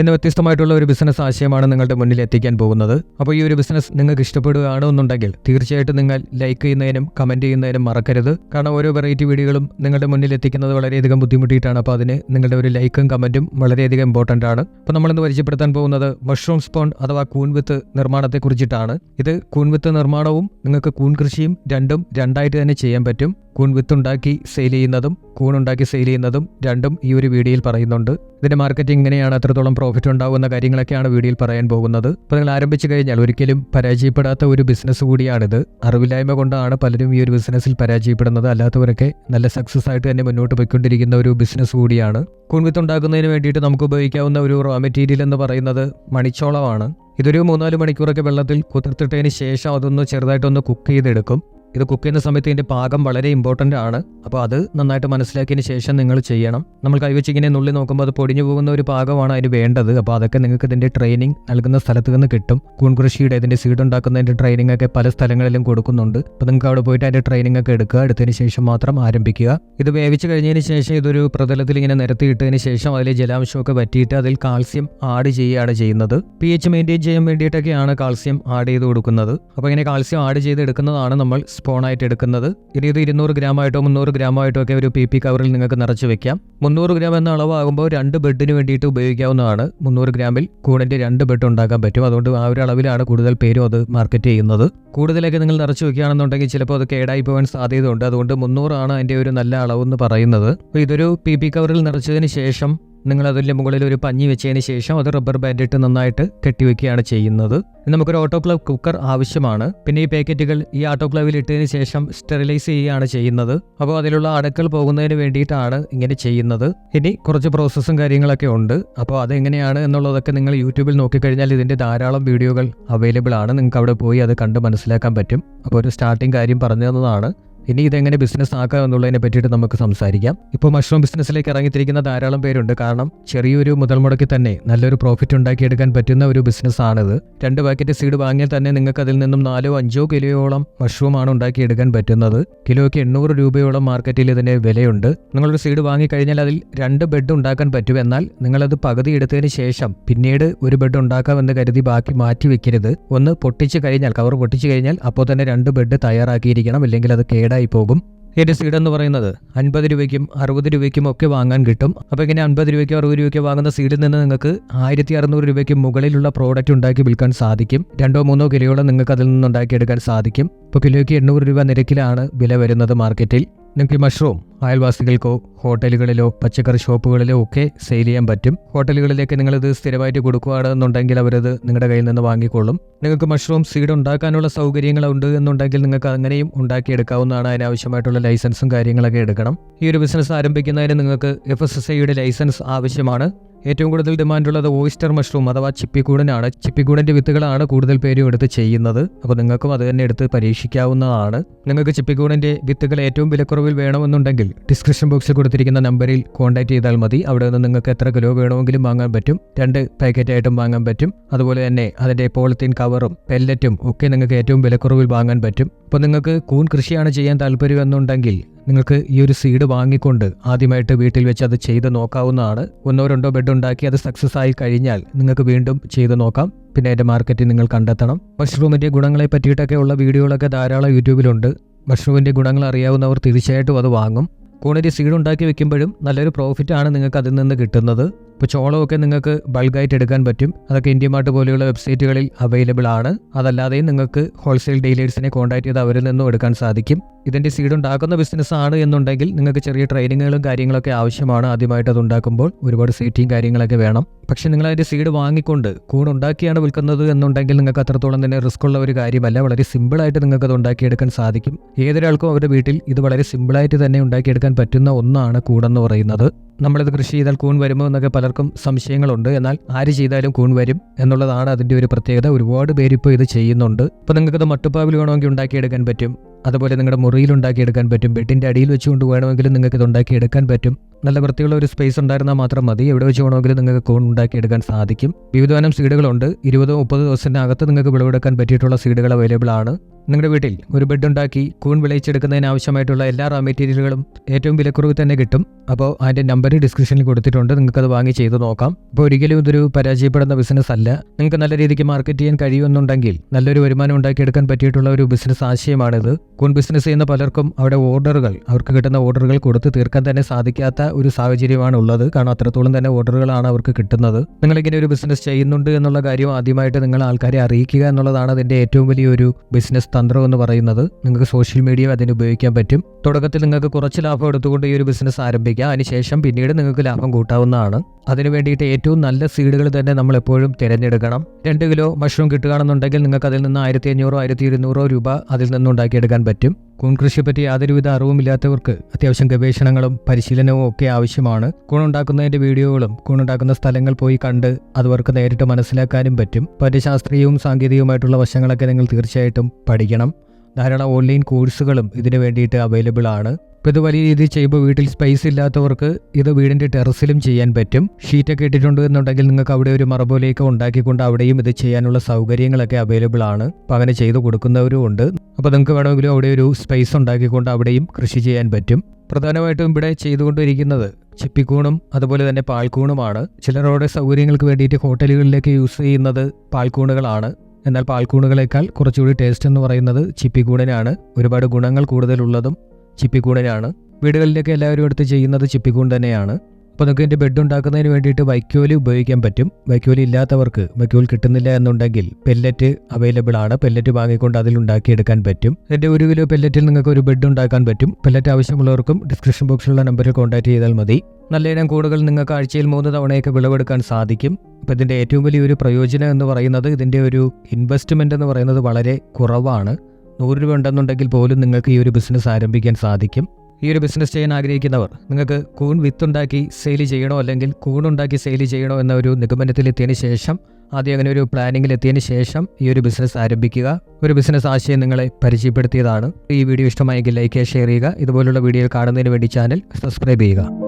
എന്ന വ്യത്യസ്തമായിട്ടുള്ള ഒരു ബിസിനസ് ആശയമാണ് നിങ്ങളുടെ മുന്നിൽ എത്തിക്കാൻ പോകുന്നത്. അപ്പോൾ ഈ ഒരു ബിസിനസ് നിങ്ങൾക്ക് ഇഷ്ടപ്പെടുകയാണോ എന്നുണ്ടെങ്കിൽ തീർച്ചയായിട്ടും നിങ്ങൾ ലൈക്ക് ചെയ്യുന്നതിനും കമന്റ് ചെയ്യുന്നതിനും മറക്കരുത്. കാരണം ഓരോ വെറൈറ്റി വീഡിയോകളും നിങ്ങളുടെ മുന്നിൽ എത്തിക്കുന്നത് വളരെയധികം ബുദ്ധിമുട്ടിയിട്ടാണ്. അപ്പോൾ അതിന് നിങ്ങളുടെ ഒരു ലൈക്കും കമന്റും വളരെയധികം ഇമ്പോർട്ടന്റ് ആണ്. അപ്പോൾ നമ്മളിന്ന് പരിചയപ്പെടുത്താൻ പോകുന്നത് മഷ്റൂം സ്പോൺ അഥവാ കൂൺവിത്ത് വിത്ത് നിർമ്മാണത്തെ ഇത് കൂൺവിത്ത് നിർമ്മാണവും നിങ്ങൾക്ക് കൂൺ കൃഷിയും രണ്ടും രണ്ടായിട്ട് തന്നെ ചെയ്യാൻ പറ്റും. കൂൺ വിത്തുണ്ടാക്കി സെയിൽ ചെയ്യുന്നതും കൂൺ ഉണ്ടാക്കി സെയിൽ ചെയ്യുന്നതും രണ്ടും ഈ ഒരു വീഡിയോയിൽ പറയുന്നുണ്ട്. ഇതിന്റെ മാർക്കറ്റിംഗ് എങ്ങനെയാണ് അത്രത്തോളം പ്രോഫിറ്റ് ഉണ്ടാകുന്ന കാര്യങ്ങളൊക്കെയാണ് വീഡിയോയിൽ പറയാൻ പോകുന്നത്. അപ്പോൾ നിങ്ങൾ ആരംഭിച്ചു കഴിഞ്ഞാൽ ഒരിക്കലും പരാജയപ്പെടാത്ത ഒരു ബിസിനസ് കൂടിയാണിത്. അറിവില്ലായ്മ കൊണ്ടാണ് പലരും ഈ ഒരു ബിസിനസ്സിൽ പരാജയപ്പെടുന്നത്. അല്ലാത്തവരൊക്കെ നല്ല സക്സസ് ആയിട്ട് തന്നെ മുന്നോട്ട് പോയിക്കൊണ്ടിരിക്കുന്ന ഒരു ബിസിനസ് കൂടിയാണ്. കൂൺ ഉണ്ടാക്കുന്നതിന് വേണ്ടിയിട്ട് നമുക്ക് ഉപയോഗിക്കാവുന്ന ഒരു റോ മെറ്റീരിയൽ എന്ന് പറയുന്നത് മണിച്ചോളമാണ്. ഇതൊരു മൂന്നാൽ മണിക്കൂറൊക്കെ വെള്ളത്തിൽ കുതിർത്തിട്ടതിന് ശേഷം അതൊന്ന് ചെറുതായിട്ടൊന്ന് കുക്ക് ചെയ്തെടുക്കും. ഇത് കുക്ക് ചെയ്യുന്ന സമയത്ത് ഇതിന്റെ പാകം വളരെ ഇമ്പോർട്ടന്റ് ആണ്. അപ്പോൾ അത് നന്നായിട്ട് മനസ്സിലാക്കിയതിന് ശേഷം നിങ്ങൾ ചെയ്യണം. നമ്മൾ കൈവച്ച് ഇങ്ങനെ നുള്ളി നോക്കുമ്പോൾ അത് പൊടിഞ്ഞു പോകുന്ന ഒരു പാകമാണ് അതിന് വേണ്ടത്. അപ്പോൾ അതൊക്കെ നിങ്ങൾക്ക് ഇതിന്റെ ട്രെയിനിങ് നൽകുന്ന സ്ഥലത്ത് നിന്ന് കിട്ടും. കൂൺകൃഷിയുടെ ഇതിന്റെ സീഡ് ഉണ്ടാക്കുന്നതിന്റെ ട്രെയിനിങ് ഒക്കെ പല സ്ഥലങ്ങളിലും കൊടുക്കുന്നുണ്ട്. അപ്പോൾ നിങ്ങൾക്ക് അവിടെ പോയിട്ട് അതിന്റെ ട്രെയിനിങ് ഒക്കെ എടുക്കുക. എടുത്തതിന് ശേഷം മാത്രം ആരംഭിക്കുക. ഇത് വേവിച്ച് കഴിഞ്ഞതിന് ശേഷം ഇതൊരു പ്രതലത്തിൽ ഇങ്ങനെ നിരത്തിയിട്ടതിന് ശേഷം അതിലെ ജലാംശമൊക്കെ പറ്റിയിട്ട് അതിൽ കാൽസ്യം ആഡ് ചെയ്യുകയാണ് ചെയ്യുന്നത്. പി എച്ച് മെയിന്റെയിൻ ചെയ്യാൻ വേണ്ടിയിട്ടൊക്കെയാണ് കാൽസ്യം ആഡ് ചെയ്ത് കൊടുക്കുന്നത്. അപ്പോൾ ഇങ്ങനെ കാൽസ്യം ആഡ് ചെയ്ത് എടുക്കുന്നതാണ് നമ്മൾ സ്പോണായിട്ട് എടുക്കുന്നത്. ഇനി ഇത് ഇരുന്നൂറ് ഗ്രാമായിട്ടോ മുന്നൂറ് ഗ്രാമായിട്ടോ ഒക്കെ ഒരു പി പി കവറിൽ നിങ്ങൾക്ക് നിറച്ച് വെക്കാം. മുന്നൂറ് ഗ്രാം എന്ന അളവാകുമ്പോൾ രണ്ട് ബെഡിന് വേണ്ടിയിട്ട് ഉപയോഗിക്കാവുന്നതാണ്. മുന്നൂറ് ഗ്രാമിൽ കൂടിന്റെ രണ്ട് ബെഡ് ഉണ്ടാക്കാൻ പറ്റും. അതുകൊണ്ട് ആ ഒരു അളവിലാണ് കൂടുതൽ പേരും അത് മാർക്കറ്റ് ചെയ്യുന്നത്. കൂടുതലൊക്കെ നിങ്ങൾ നിറച്ച് വെക്കുകയാണെന്നുണ്ടെങ്കിൽ ചിലപ്പോൾ അത് കേടായി പോകാൻ സാധ്യതയുണ്ട്. അതുകൊണ്ട് മുന്നൂറാണ് അതിന്റെ ഒരു നല്ല അളവെന്ന് പറയുന്നത്. അപ്പോൾ ഇതൊരു പി പി കവറിൽ നിറച്ചതിന് ശേഷം നിങ്ങൾ അതിന്റെ മുകളിൽ ഒരു പഞ്ഞി വെച്ചതിന് ശേഷം അത് റബ്ബർ ബാൻഡ് ഇട്ട് നന്നായിട്ട് കെട്ടിവെക്കുകയാണ് ചെയ്യുന്നത്. നമുക്കൊരു ഓട്ടോക്ലവ് കുക്കർ ആവശ്യമാണ്. പിന്നെ ഈ പാക്കറ്റുകൾ ഈ ഓട്ടോക്ലവിൽ ഇട്ടതിന് ശേഷം സ്റ്റെറിലൈസ് ചെയ്യുകയാണ് ചെയ്യുന്നത്. അപ്പോൾ അതിലുള്ള അണുക്കൾ പോകുന്നതിന് വേണ്ടിയിട്ടാണ് ഇങ്ങനെ ചെയ്യുന്നത്. ഇനി കുറച്ച് പ്രോസസ്സും കാര്യങ്ങളൊക്കെ ഉണ്ട്. അപ്പോൾ അതെങ്ങനെയാണ് എന്നുള്ളതൊക്കെ നിങ്ങൾ യൂട്യൂബിൽ നോക്കിക്കഴിഞ്ഞാൽ ഇതിന്റെ ധാരാളം വീഡിയോകൾ അവൈലബിൾ ആണ്. നിങ്ങൾക്ക് അവിടെ പോയി അത് കണ്ട് മനസ്സിലാക്കാൻ പറ്റും. അപ്പോൾ ഒരു സ്റ്റാർട്ടിംഗ് കാര്യം പറഞ്ഞു തന്നതാണ്. ഇനി ഇതെങ്ങനെ ബിസിനസ് ആക്കാം എന്നുള്ളതിനെ പറ്റിയിട്ട് നമുക്ക് സംസാരിക്കാം. ഇപ്പോൾ മഷ്റൂം ബിസിനസ്സിലേക്ക് ഇറങ്ങിത്തിരിക്കുന്ന ധാരാളം പേരുണ്ട്. കാരണം ചെറിയൊരു മുതൽ മുടക്കി തന്നെ നല്ലൊരു പ്രോഫിറ്റ് ഉണ്ടാക്കിയെടുക്കാൻ പറ്റുന്ന ഒരു ബിസിനസ് ആണിത്. രണ്ട് പാക്കറ്റ് സീഡ് വാങ്ങിയാൽ തന്നെ നിങ്ങൾക്ക് അതിൽ നിന്നും നാലോ അഞ്ചോ കിലോയോളം മഷ്റൂമാണ് ഉണ്ടാക്കിയെടുക്കാൻ പറ്റുന്നത്. കിലോയ്ക്ക് എണ്ണൂറ് രൂപയോളം മാർക്കറ്റിൽ ഇതിന് വിലയുണ്ട്. നിങ്ങളൊരു സീഡ് വാങ്ങിക്കഴിഞ്ഞാൽ അതിൽ രണ്ട് ബെഡ് ഉണ്ടാക്കാൻ പറ്റും. എന്നാൽ നിങ്ങളത് പകുതി എടുത്തതിന് ശേഷം പിന്നീട് ഒരു ബെഡ് ഉണ്ടാക്കാമെന്ന് കരുതി ബാക്കി മാറ്റി വെക്കരുത് ഒന്ന് പൊട്ടിച്ച് കഴിഞ്ഞാൽ കവർ പൊട്ടിച്ച് കഴിഞ്ഞാൽ അപ്പോൾ തന്നെ രണ്ട് ബെഡ് തയ്യാറാക്കിയിരിക്കണം. ഇല്ലെങ്കിൽ അത് കേടായി പോകും ഇതിന്റെ സീഡ് എന്ന് പറയുന്നത്? അൻപത് രൂപയ്ക്കും അറുപത് രൂപയ്ക്കും ഒക്കെ വാങ്ങാൻ കിട്ടും. അപ്പോൾ ഇങ്ങനെ അൻപത് രൂപയ്ക്കും അറുപത് രൂപയ്ക്കും വാങ്ങുന്ന സീഡിൽ നിന്ന് നിങ്ങൾക്ക് ആയിരത്തി അറുന്നൂറ് രൂപയ്ക്ക് മുകളിലുള്ള പ്രോഡക്റ്റ് ഉണ്ടാക്കി വിൽക്കാൻ സാധിക്കും. രണ്ടോ മൂന്നോ കിലോയോളം നിങ്ങൾക്ക് അതിൽ നിന്ന് ഉണ്ടാക്കിയെടുക്കാൻ സാധിക്കും. ഇപ്പോൾ കിലോയ്ക്ക് എണ്ണൂറ് രൂപ നിരക്കിലാണ് വില വരുന്നത് മാർക്കറ്റിൽ നിങ്ങൾക്ക് മഷ്റൂം അയൽവാസികൾക്കോ ഹോട്ടലുകളിലോ പച്ചക്കറി ഷോപ്പുകളിലോ ഒക്കെ സെയിൽ ചെയ്യാൻ പറ്റും. ഹോട്ടലുകളിലേക്ക് നിങ്ങളിത് സ്ഥിരമായിട്ട് കൊടുക്കുകയാണെന്നുണ്ടെങ്കിൽ അവരത് നിങ്ങളുടെ കയ്യിൽ നിന്ന് വാങ്ങിക്കൊള്ളും. നിങ്ങൾക്ക് മഷ്റൂം സീഡ് ഉണ്ടാക്കാനുള്ള സൗകര്യങ്ങളുണ്ട് എന്നുണ്ടെങ്കിൽ നിങ്ങൾക്ക് അങ്ങനെയും ഉണ്ടാക്കിയെടുക്കാവുന്നതാണ്. അതിനാവശ്യമായിട്ടുള്ള ലൈസൻസും കാര്യങ്ങളൊക്കെ എടുക്കണം. ഈ ഒരു ബിസിനസ് ആരംഭിക്കുന്നതിന് നിങ്ങൾക്ക് എഫ് എസ് എസ് ഐയുടെ ലൈസൻസ് ആവശ്യമാണ്. ഏറ്റവും കൂടുതൽ ഡിമാൻഡുള്ളത് ഓയിസ്റ്റർ മഷ്റൂം അഥവാ ചിപ്പിക്കൂടനാണ്. ചിപ്പിക്കൂടന്റെ വിത്തുകളാണ് കൂടുതൽ പേരും എടുത്ത് ചെയ്യുന്നത്. അപ്പോൾ നിങ്ങൾക്കും അത് തന്നെ എടുത്ത് പരീക്ഷിക്കാവുന്നതാണ്. നിങ്ങൾക്ക് ചിപ്പിക്കൂടന്റെ വിത്തുകൾ ഏറ്റവും വിലക്കുറവിൽ വേണമെന്നുണ്ടെങ്കിൽ ഡിസ്ക്രിപ്ഷൻ ബോക്സിൽ കൊടുത്തിരിക്കുന്ന നമ്പറിൽ കോൺടാക്ട് ചെയ്താൽ മതി. അവിടെ നിന്ന് നിങ്ങൾക്ക് എത്ര കിലോ വേണമെങ്കിലും വാങ്ങാൻ പറ്റും. രണ്ട് പാക്കറ്റ് ആയിട്ടും വാങ്ങാൻ പറ്റും. അതുപോലെ തന്നെ അതിന്റെ പോളിത്തീൻ കവറും പെല്ലറ്റും ഒക്കെ നിങ്ങൾക്ക് ഏറ്റവും വിലക്കുറവിൽ വാങ്ങാൻ പറ്റും. അപ്പോൾ നിങ്ങൾക്ക് കൂൺ കൃഷിയാണ് ചെയ്യാൻ താല്പര്യം എന്നുണ്ടെങ്കിൽ നിങ്ങൾക്ക് ഈ ഒരു സീഡ് വാങ്ങിക്കൊണ്ട് ആദ്യമായിട്ട് വീട്ടിൽ വെച്ച് അത് ചെയ്ത് നോക്കാവുന്നതാണ്. ഒന്നോ രണ്ടോ ബെഡ് ഉണ്ടാക്കി അത് സക്സസ് ആയി കഴിഞ്ഞാൽ നിങ്ങൾക്ക് വീണ്ടും ചെയ്ത് നോക്കാം. പിന്നെ അതിന്റെ മാർക്കറ്റ് നിങ്ങൾ കണ്ടെത്തണം. മഷ്റൂമിന്റെ ഗുണങ്ങളെ പറ്റിയിട്ടൊക്കെ ഉള്ള വീഡിയോകളൊക്കെ ധാരാളം യൂട്യൂബിലുണ്ട് മഷ്റൂമിന്റെ ഗുണങ്ങൾ അറിയാവുന്നവർ തീർച്ചയായിട്ടും അത് വാങ്ങും. കൂണിന്റെ സീഡ് ഉണ്ടാക്കി വെക്കുമ്പോഴും നല്ലൊരു പ്രോഫിറ്റാണ് നിങ്ങൾക്ക് അതിൽ നിന്ന് കിട്ടുന്നത്. ഇപ്പോൾ ചോളമൊക്കെ നിങ്ങൾക്ക് ബൾക്കായിട്ട് എടുക്കാൻ പറ്റും. അതൊക്കെ ഇന്ത്യ മാർട്ട് പോലെയുള്ള വെബ്സൈറ്റുകളിൽ അവൈലബിൾ ആണ്. അതല്ലാതെയും നിങ്ങൾക്ക് ഹോൾസെയിൽ ഡീലേഴ്സിനെ കോൺടാക്ട് ചെയ്ത് അവരിൽ നിന്നും എടുക്കാൻ സാധിക്കും. ഇതിന്റെ സീഡ് ഉണ്ടാക്കുന്ന ബിസിനസ് ആണ് എന്നുണ്ടെങ്കിൽ നിങ്ങൾക്ക് ചെറിയ ട്രെയിനിങ്ങുകളും കാര്യങ്ങളൊക്കെ ആവശ്യമാണ് ആദ്യമായിട്ട് അത് ഉണ്ടാക്കുമ്പോൾ. ഒരുപാട് സീറ്റിയും കാര്യങ്ങളൊക്കെ വേണം. പക്ഷേ നിങ്ങൾ അതിന്റെ സീഡ് വാങ്ങിക്കൊണ്ട് കൂൺ ഉണ്ടാക്കിയാണ് വിൽക്കുന്നത് എന്നുണ്ടെങ്കിൽ നിങ്ങൾക്ക് അത്രത്തോളം തന്നെ റിസ്ക് ഉള്ള ഒരു കാര്യമല്ല. വളരെ സിമ്പിളായിട്ട് നിങ്ങൾക്ക് അത് ഉണ്ടാക്കിയെടുക്കാൻ സാധിക്കും. ഏതൊരാൾക്കും അവരുടെ വീട്ടിൽ ഇത് വളരെ സിമ്പിളായിട്ട് തന്നെ ഉണ്ടാക്കിയെടുക്കാൻ പറ്റുന്ന ഒന്നാണ് കൂടെന്ന് പറയുന്നത്. നമ്മളിത് കൃഷി ചെയ്താൽ കൂൺ വരുമോ എന്നൊക്കെ പലർക്കും സംശയങ്ങളുണ്ട്. എന്നാൽ ആര് ചെയ്താലും കൂൺ വരും എന്നുള്ളതാണ് അതിന്റെ ഒരു പ്രത്യേകത. ഒരുപാട് പേര് ഇപ്പോൾ ഇത് ചെയ്യുന്നുണ്ട്. ഇപ്പോൾ നിങ്ങൾക്കത് മട്ടുപ്പാവിൽ വേണമെങ്കിൽ ഉണ്ടാക്കിയെടുക്കാൻ പറ്റും. അതുപോലെ നിങ്ങളുടെ മുറിയിൽ ഉണ്ടാക്കിയെടുക്കാൻ പറ്റും. ബെഡിന്റെ അടിയിൽ വെച്ചുകൊണ്ട് വേണമെങ്കിലും നിങ്ങൾക്ക് ഇത് ഉണ്ടാക്കിയെടുക്കാൻ പറ്റും. നല്ല വൃത്തിയുള്ള ഒരു സ്പേസ് ഉണ്ടായിരുന്നാൽ മാത്രം മതി. എവിടെ വെച്ച് വേണമെങ്കിലും നിങ്ങൾക്ക് കൂൺ ഉണ്ടാക്കിയെടുക്കാൻ സാധിക്കും. വിവിധതരം സീഡുകളുണ്ട് ഇരുപതോ മുപ്പത് ദിവസത്തിനകത്ത് നിങ്ങൾക്ക് വിളവെടുക്കാൻ പറ്റിയിട്ടുള്ള സീഡുകൾ അവൈലബിൾ ആണ്. നിങ്ങളുടെ വീട്ടിൽ ഒരു ബെഡ് ഉണ്ടാക്കി കൂൺ വിളയിച്ചെടുക്കുന്നതിന് ആവശ്യമായിട്ടുള്ള എല്ലാ റാ മെറ്റീരിയലുകളും ഏറ്റവും വിലക്കുറവ് തന്നെ കിട്ടും. അപ്പോൾ അതിന്റെ നമ്പർ ഡിസ്ക്രിപ്ഷനിൽ കൊടുത്തിട്ടുണ്ട്. നിങ്ങൾക്ക് അത് വാങ്ങി ചെയ്ത് നോക്കാം. അപ്പോൾ ഒരിക്കലും ഇതൊരു പരാജയപ്പെടുന്ന ബിസിനസ് അല്ല. നിങ്ങൾക്ക് നല്ല രീതിക്ക് മാർക്കറ്റ് ചെയ്യാൻ കഴിയുമെന്നുണ്ടെങ്കിൽ നല്ലൊരു വരുമാനം ഉണ്ടാക്കിയെടുക്കാൻ പറ്റിയിട്ടുള്ള ഒരു ബിസിനസ് ആശയമാണിത്. കൂൺ ബിസിനസ് ചെയ്യുന്ന പലർക്കും അവിടെ ഓർഡറുകൾ അവർക്ക് കിട്ടുന്ന ഓർഡറുകൾ കൊടുത്ത് തീർക്കാൻ തന്നെ സാധിക്കാത്ത ഒരു സാഹചര്യമാണ് ഉള്ളത്. കാരണം അത്രത്തോളം തന്നെ ഓർഡറുകളാണ് അവർക്ക് കിട്ടുന്നത്. നിങ്ങളിങ്ങനെ ഒരു ബിസിനസ് ചെയ്യുന്നുണ്ട് എന്നുള്ള കാര്യം ആദ്യമായിട്ട് നിങ്ങൾ ആൾക്കാരെ അറിയിക്കുക എന്നുള്ളതാണ് അതിന്റെ ഏറ്റവും വലിയൊരു ബിസിനസ് തന്ത്രം എന്ന് പറയുന്നത്. നിങ്ങൾക്ക് സോഷ്യൽ മീഡിയ അതിന് ഉപയോഗിക്കാൻ പറ്റും. തുടക്കത്തിൽ നിങ്ങൾക്ക് കുറച്ച് ലാഭം എടുത്തുകൊണ്ട് ഈ ഒരു ബിസിനസ് ആരംഭിക്കാം. അതിനുശേഷം പിന്നീട് നിങ്ങൾക്ക് ലാഭം കൂട്ടാവുന്നതാണ്. അതിനു വേണ്ടിയിട്ട് ഏറ്റവും നല്ല സീഡുകൾ തന്നെ നമ്മൾ എപ്പോഴും തിരഞ്ഞെടുക്കണം. രണ്ട് കിലോ മഷ്റൂം കിട്ടുകയാണെന്നുണ്ടെങ്കിൽ നിങ്ങൾക്ക് അതിൽ നിന്ന് ആയിരത്തി അഞ്ഞൂറോ ആയിരത്തി ഇരുന്നൂറോ രൂപ അതിൽ നിന്ന് ഉണ്ടാക്കിയെടുക്കാൻ പറ്റും. കൂൺ കൃഷിയെപ്പറ്റി യാതൊരുവിധ അറിവുമില്ലാത്തവർക്ക് അത്യാവശ്യം ഗവേഷണങ്ങളും പരിശീലനവും ഒക്കെ ആവശ്യമാണ്. കൂണുണ്ടാക്കുന്നതിന്റെ വീഡിയോകളും കൂണുണ്ടാക്കുന്ന സ്ഥലങ്ങൾ പോയി കണ്ട് അതവർക്ക് നേരിട്ട് മനസ്സിലാക്കാനും പറ്റും. പരിശാസ്ത്രീയവും ശാസ്ത്രീയവും സാങ്കേതികവുമായിട്ടുള്ള വശങ്ങളൊക്കെ നിങ്ങൾ തീർച്ചയായിട്ടും പഠിക്കണം. ധാരാളം ഓൺലൈൻ കോഴ്സുകളും ഇതിനു വേണ്ടിയിട്ട് അവൈലബിൾ ആണ്. ഇപ്പോൾ ഇത് വലിയ രീതിയിൽ ചെയ്യുമ്പോൾ വീട്ടിൽ സ്പേസ് ഇല്ലാത്തവർക്ക് ഇത് വീടിന്റെ ടെറസിലും ചെയ്യാൻ പറ്റും. ഷീറ്റൊക്കെ ഇട്ടിട്ടുണ്ട് എന്നുണ്ടെങ്കിൽ നിങ്ങൾക്ക് അവിടെ ഒരു മറബോലേക്ക് ഉണ്ടാക്കിക്കൊണ്ട് അവിടെയും ഇത് ചെയ്യാനുള്ള സൗകര്യങ്ങളൊക്കെ അവൈലബിൾ ആണ്. അപ്പോൾ അങ്ങനെ ചെയ്തു കൊടുക്കുന്നവരും ഉണ്ട്. അപ്പോൾ നിങ്ങൾക്ക് വേണമെങ്കിലും അവിടെ ഒരു സ്പേസ് ഉണ്ടാക്കിക്കൊണ്ട് അവിടെയും കൃഷി ചെയ്യാൻ പറ്റും. പ്രധാനമായിട്ടും ഇവിടെ ചെയ്തുകൊണ്ടിരിക്കുന്നത് ചിപ്പിക്കൂണും അതുപോലെ തന്നെ പാൽക്കൂണുമാണ്. ചിലരുടെ സൗകര്യങ്ങൾക്ക് വേണ്ടിയിട്ട് ഹോട്ടലുകളിലേക്ക് യൂസ് ചെയ്യുന്നത് പാൽക്കൂണുകളാണ്. എന്നാൽ പാൽക്കൂണുകളേക്കാൾ കുറച്ചുകൂടി ടേസ്റ്റ് എന്ന് പറയുന്നത് ചിപ്പിക്കൂണിനാണ്. ഒരുപാട് ഗുണങ്ങൾ കൂടുതലുള്ളതും ചിപ്പിക്കൂണിനാണ്. വീടുകളിലേക്ക് എല്ലാവരും എടുത്ത് ചെയ്യുന്നത് ചിപ്പിക്കൂൺ തന്നെയാണ്. അപ്പോൾ നിങ്ങൾക്ക് എന്റെ ബെഡ് ഉണ്ടാക്കുന്നതിന് വേണ്ടിയിട്ട് വൈക്കോൽ ഉപയോഗിക്കാൻ പറ്റും. വൈക്കോൽ ഇല്ലാത്തവർക്ക് വൈക്കോൽ കിട്ടുന്നില്ല എന്നുണ്ടെങ്കിൽ പെല്ലറ്റ് അവൈലബിൾ ആണ്. പെല്ലറ്റ് വാങ്ങിക്കൊണ്ട് അതിൽ ഉണ്ടാക്കിയെടുക്കാൻ പറ്റും. എന്റെ ഒരു കിലോ പെല്ലറ്റിൽ നിങ്ങൾക്ക് ഒരു ബെഡ് ഉണ്ടാക്കാൻ പറ്റും. പെല്ലറ്റ് ആവശ്യമുള്ളവർക്കും ഡിസ്ക്രിപ്ഷൻ ബോക്സിലുള്ള നമ്പറിൽ കോൺടാക്ട് ചെയ്താൽ മതി. നല്ല ഇനം കൂടുതൽ നിങ്ങൾക്ക് ആഴ്ചയിൽ മൂന്ന് തവണയൊക്കെ വിളവെടുക്കാൻ സാധിക്കും. അപ്പോൾ ഇതിന്റെ ഏറ്റവും വലിയൊരു പ്രയോജനം എന്ന് പറയുന്നത് ഇതിന്റെ ഒരു ഇൻവെസ്റ്റ്മെന്റ് എന്ന് പറയുന്നത് വളരെ കുറവാണ്. നൂറ് രൂപ ഉണ്ടെന്നുണ്ടെങ്കിൽ പോലും നിങ്ങൾക്ക് ഈ ഒരു ബിസിനസ് ആരംഭിക്കാൻ സാധിക്കും. ഈ ഒരു ബിസിനസ് ചെയ്യാൻ ആഗ്രഹിക്കുന്നവർ നിങ്ങൾക്ക് കൂൺ വിത്തുണ്ടാക്കി സെയിൽ ചെയ്യണോ അല്ലെങ്കിൽ കൂണുണ്ടാക്കി സെയിൽ ചെയ്യണോ എന്ന ഒരു നിഗമനത്തിലെത്തിയതിന് ശേഷം ആദ്യം അങ്ങനെ ഒരു പ്ലാനിങ്ങിൽ എത്തിയതിന് ശേഷം ഈ ഒരു ബിസിനസ് ആരംഭിക്കുക. ഒരു ബിസിനസ് ആശയം നിങ്ങളെ പരിചയപ്പെടുത്തിയതാണ്. ഈ വീഡിയോ ഇഷ്ടമായെങ്കിൽ ലൈക്ക് ചെയ്യുക. ഷെയർ ചെയ്യുക ഇതുപോലുള്ള വീഡിയോ കാണുന്നതിന് വേണ്ടി ചാനൽ സബ്സ്ക്രൈബ് ചെയ്യുക.